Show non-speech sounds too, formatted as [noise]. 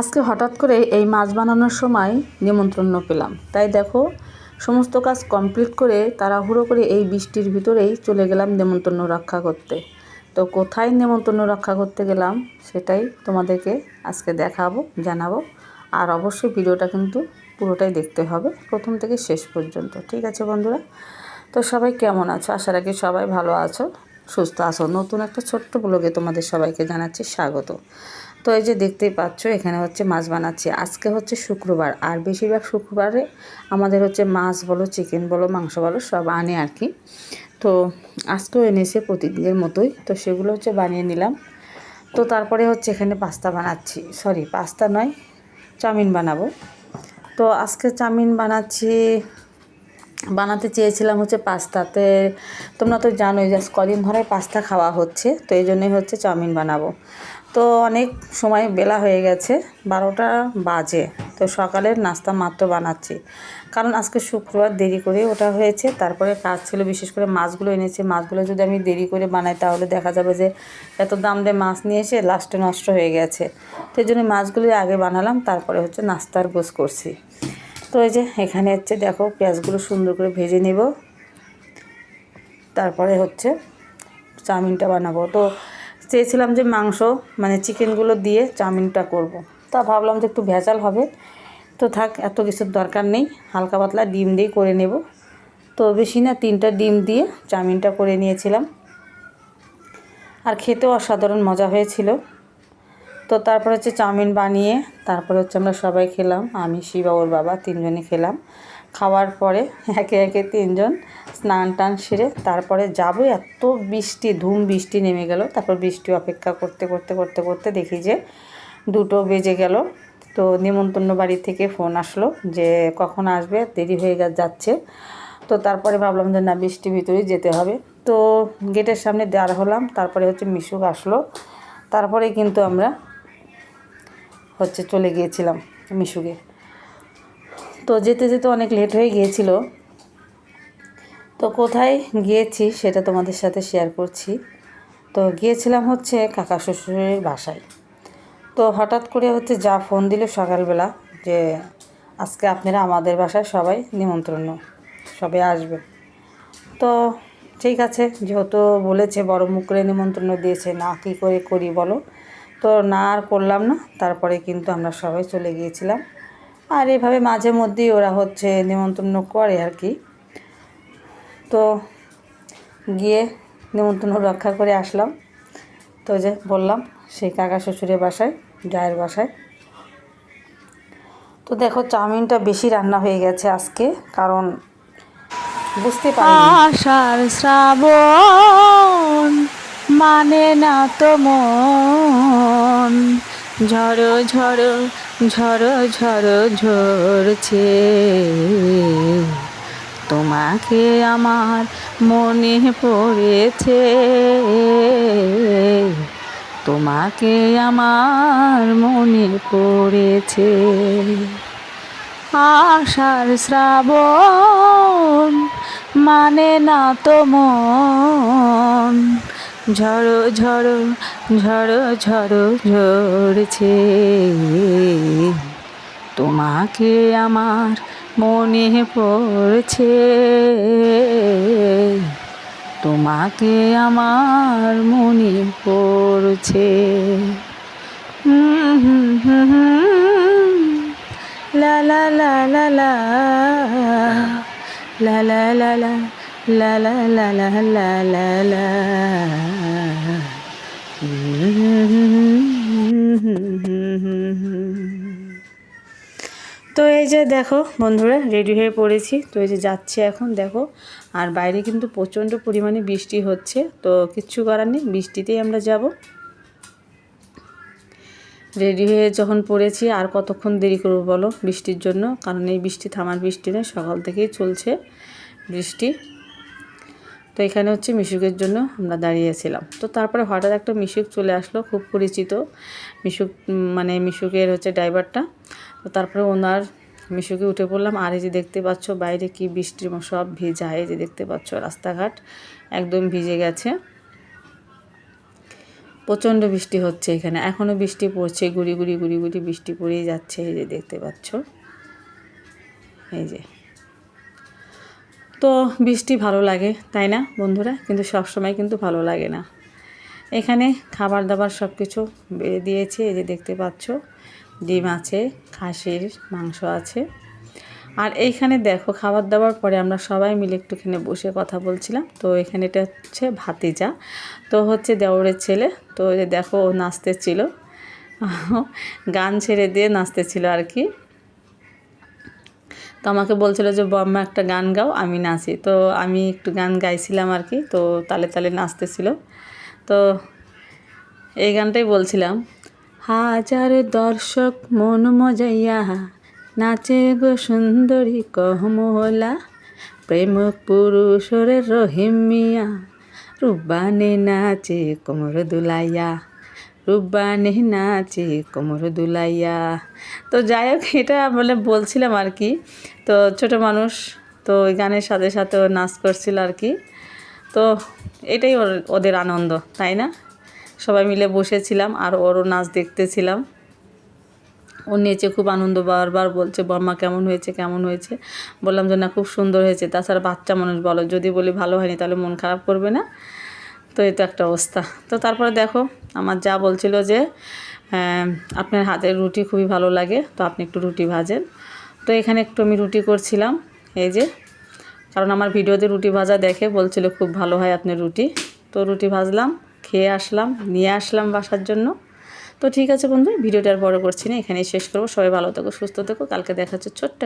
আজকে হঠাৎ করে এই মাছ বানানোর সময় নিমন্ত্রণ পেলাম। তাই দেখো, সমস্ত কাজ কমপ্লিট করে তাড়াহুড়ো করে এই বৃষ্টির ভিতরেই চলে গেলাম নেমন্তন্ন রক্ষা করতে। তো কোথায় নেমন্তন্ন রক্ষা করতে গেলাম সেটাই তোমাদেরকে আজকে দেখাবো, জানাব। আর অবশ্যই ভিডিওটা কিন্তু পুরোটাই দেখতে হবে, প্রথম থেকে শেষ পর্যন্ত, ঠিক আছে বন্ধুরা? তো সবাই কেমন আছো? আশা রাখি সবাই ভালো আছো, সুস্থ আছো। নতুন একটা ছোট্ট ব্লগে তোমাদের সবাইকে জানাচ্ছি স্বাগত। তো এই যে দেখতেই পাচ্ছ, এখানে হচ্ছে মাছ বানাচ্ছি। আজকে হচ্ছে শুক্রবার, আর বেশিরভাগ শুক্রবারে আমাদের হচ্ছে মাছ বলো চিকেন বলো, মাংস বলো, সব আনে আর কি। তো আজকেও এনেছে প্রতিদিনের মতোই, তো সেগুলো হচ্ছে বানিয়ে নিলাম। তো তারপরে হচ্ছে এখানে পাস্তা বানাচ্ছি। সরি পাস্তা নয়, চাউমিন বানাবো। তো আজকে চাউমিন বানাচ্ছি, বানাতে চেয়েছিলাম হচ্ছে পাস্তাতে, তোমরা তো জানোই যে কদিন ধরে পাস্তা খাওয়া হচ্ছে, তো এই জন্যই হচ্ছে চাউমিন বানাবো। তো অনেক সময় বেলা হয়ে গেছে, বারোটা বাজে। তো সকালের নাস্তা মাত্র বানাচ্ছি। কারণ আজকে শুক্রবার দেরি করে ওটা হয়েছে, তারপরে কাজ ছিল, বিশেষ করে মাছগুলো এনেছে। মাছগুলো যদি আমি দেরি করে বানাই, তাহলে দেখা যাবে যে এত দাম দিয়ে মাছ নিয়ে এসে লাস্টে নষ্ট হয়ে গেছে। তো এই জন্য মাছগুলো আগে বানালাম, তারপরে হচ্ছে নাস্তার গোছ করছি। তো এই যে এখানে হচ্ছে দেখো পেঁয়াজগুলো সুন্দর করে ভেজে নেব। তারপরে হচ্ছে চাউমিনটা বানাবো। তো চেয়েছিলাম যে মাংস মানে চিকেনগুলো দিয়ে চাউমিনটা করব। তা ভাবলাম যে একটু ভেজাল হবে। তো থাক, এত কিছুর দরকার নেই। হালকা পাতলা ডিম দিয়ে করে নেব। তো বেশি না, তিনটা ডিম দিয়ে চাউমিনটা করে নিয়েছিলাম। আর খেতেও অসাধারণ মজা হয়েছিল। তো তারপরে হচ্ছে চাউমিন বানিয়ে, তারপরে হচ্ছে আমরা সবাই খেলাম। আমি, শিবা, ওর বাবা তিনজনে খেলাম। খাওয়ার পরে একে একে তিনজন স্নান টান সেরে তারপরে যাব। এত বৃষ্টি, ধুম বৃষ্টি নেমে গেল। তারপর বৃষ্টি অপেক্ষা করতে করতে করতে করতে দেখি যে দুটো বেজে গেল। তো নিমন্ত্রণ বাড়ি থেকে ফোন আসলো যে কখন আসবে? দেরি হয়ে যাচ্ছে। তো তারপরে ভাবলাম যে না, বৃষ্টির ভিতরেই যেতে হবে। তো গেটের সামনে দাঁড় হলাম। তারপরে হচ্ছে মিশুক আসলো। তারপরে কিন্তু আমরা হচ্ছে চলে গিয়েছিলাম মিশুকে। তো যেতে যেতে অনেক লেট হয়ে গিয়েছিল। তো কোথায় গিয়েছি সেটা তোমাদের সাথে শেয়ার করছি। তো গিয়েছিলাম হচ্ছে কাকা শ্বশুরের বাসায়। তো হঠাৎ করে হচ্ছে যা ফোন দিল সকালবেলা যে আজকে আপনারা আমাদের বাসায় সবাই নিমন্ত্রণ, সবাই আসবে। তো ঠিক আছে, যেহেতু বলেছে বড় মুখ করে নিমন্ত্রণ দিয়েছে, না কী করে করি বলো? তো না আর করলাম না, তারপরে কিন্তু আমরা সবাই চলে গিয়েছিলাম। আর এভাবে মাঝে মধ্যেই ওরা হচ্ছে নিমন্ত্রণ করে আর কি। তো গিয়ে নিমন্ত্রণ রক্ষা করে আসলাম। তো যে বললাম, সেই কাকা শ্বশুরের বাসায়, জায়ের বাসায়। তো দেখো, চাউমিনটা বেশি রান্না হয়ে গেছে আজকে, কারণ বুঝতে পারি শ্রাবণ মানে না তো মন। ঝড়ো ঝড়ো ঝড়ো ঝড়ো ঝরছে। তোমাকে আমার মনে পড়েছে। তোমাকে আমার মনে পড়েছে। আষাঢ় শ্রাবণ মানে না তো মন। ঝড়ো ঝড়ো ঝড়ো ঝড়ো ঝরছে তোমাকে আমার মনে পড়ছে তোমাকে আমার মনে পড়ছে লা লা লা লা লা লা লা লা লা লা লা লা লা লা লা তো এই যে দেখো বন্ধুরা রেডি হয়ে পড়েছি। তো এই যে যাচ্ছে এখন, দেখো। আর বাইরে কিন্তু প্রচণ্ড পরিমাণে বৃষ্টি হচ্ছে, তো কিচ্ছু করার নেই, বৃষ্টিতেই আমরা যাব। রেডি হয়ে যখন পড়েছি, আর কতক্ষণ দেরি করব বলো বৃষ্টির জন্য? কারণ এই বৃষ্টি থামার বৃষ্টি নয়, সকাল থেকেই চলছে বৃষ্টি। তো এখানে হচ্ছে মিশুকের জন্য আমরা দাঁড়িয়েছিলাম। তো তারপরে হঠাৎ একটা মিশুক চলে আসলো, খুব পরিচিত। মিশুক মানে মিশুকের হচ্ছে ড্রাইভারটা। তো তারপরে ওনার মিশুকে উঠে পড়লাম, আর এই যে দেখতে পাচ্ছ বাইরে কি বৃষ্টির সব ভিজা। এই যে দেখতে পাচ্ছ রাস্তাঘাট একদম ভিজে গেছে। প্রচণ্ড বৃষ্টি হচ্ছে এখানে। এখনও বৃষ্টি পড়ছে, গুড়ি গুড়ি গুড়ি গুড়ি বৃষ্টি পড়েই যাচ্ছে, এই যে দেখতে পাচ্ছ। এই যে তো বৃষ্টি ভালো লাগে, তাই না বন্ধুরা? কিন্তু সব সময় কিন্তু ভালো লাগে না। এখানে খাবার দাবার সব কিছু বেড়ে দিয়েছে, এই যে দেখতে পাচ্ছ, ডিম আছে, খাসির মাংস আছে। আর এইখানে দেখো খাবার দাবার পরে আমরা সবাই মিলে একটুখানি বসে কথা বলছিলাম। তো এখানে এটা হচ্ছে ভাতিজা, তো হচ্ছে দেওরের ছেলে। তো দেখো, ও নাচতেছিল। [laughs] গান ছেড়ে দিয়ে নাচতেছিল আর কি। তো আমাকে বলছিল যে, বম্মা, একটা গান গাও, আমি নাচি। তো আমি একটু গান গাইছিলাম আর কি, তো তালে তালে নাচতেছিল। তো এই গানটাই বলছিলাম। হাজার দর্শক মন মজাইয়া, নাচে গো সুন্দরী কহমলা প্রেম পুরুষরে রহিম মিয়া রুবানে নাচে কোমর দুলাইয়া। রুবানে নাচে কোমর দুলাইয়া। তো যাই হোক, এটা বলে বলছিলাম আর কি। তো ছোট মানুষ, তো ওই গানের সাথে সাথে ও নাচ করছিল আর কি। তো এটাই ওর, ওদের আনন্দ, তাই না? সবাই মিলে বসেছিলাম আর ওরও নাচ দেখতেছিলাম। ও নিচে খুব আনন্দ, বারবার বলছে, বর্মা, কেমন হয়েছে কেমন হয়েছে? বললাম যে, না, খুব সুন্দর হয়েছে। তাছাড়া বাচ্চা মানুষ বলো, যদি বলি ভালো হয়নি, তাহলে মন খারাপ করবে না। তো এই তো একটা অবস্থা। তো তারপরে দেখো, আমার যা বলছিল যে আপনার হাতের রুটি খুবই ভালো লাগে, তো আপনি একটু রুটি ভাজেন। তো এখানে একটু আমি রুটি করছিলাম, এই যে। কারণ আমার ভিডিওতে রুটি ভাজা দেখে বলছিল খুব ভালো হয় আপনার রুটি। তো রুটি ভাজলাম, খেয়ে আসলাম, নিয়ে আসলাম বাসার জন্য। তো ঠিক আছে বন্ধু, ভিডিওটা আর বড় করছি না, এখানেই শেষ করব। সবাই ভালো থেকো, সুস্থ থেকো, কালকে দেখা হচ্ছে ছোট্ট